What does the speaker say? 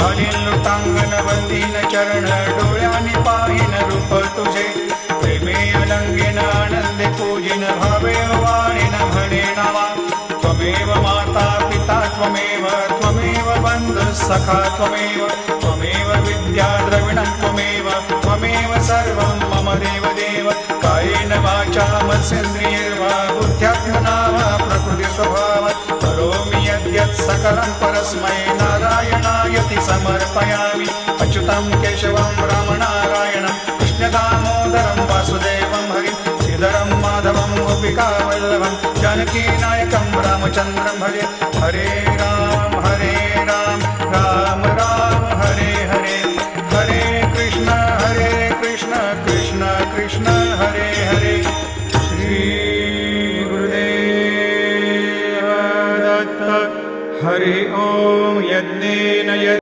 घालीन लुटांगण बंदीन चरण डोळ्याने पाहिन रूप तुझे. प्रेमे अलंगेन आनंदे पूजिन भावे वाणीन म्हणे नावा. त्वमेव माता पिता त्वमेव त्वमेव बन्धुः सखा त्वमेव त्वमेव विद्या द्रविणं त्वमेव त्वमेव सर्वं मम देवदेव. कायेन वाचा मत्सेन्द्रियैर्वा बुद्ध्यात्मना सकल परस्मै नारायणायति समर्पयामि। अच्युतं केशवं रामनारायणं, कृष्णदामोदरं वासुदेवं हरिं, श्रीधरं माधवं गोपिकावल्लभं जानकीनायकं रामचन्द्रं हरे हरे राम हरे राम राम राम, हरे हरे। हरे कृष्ण हरे कृष्ण कृष्ण कृष्ण, हरे हरे। श्री गुरुदेव दत्त। હરિ ઓમ યજ્ઞેન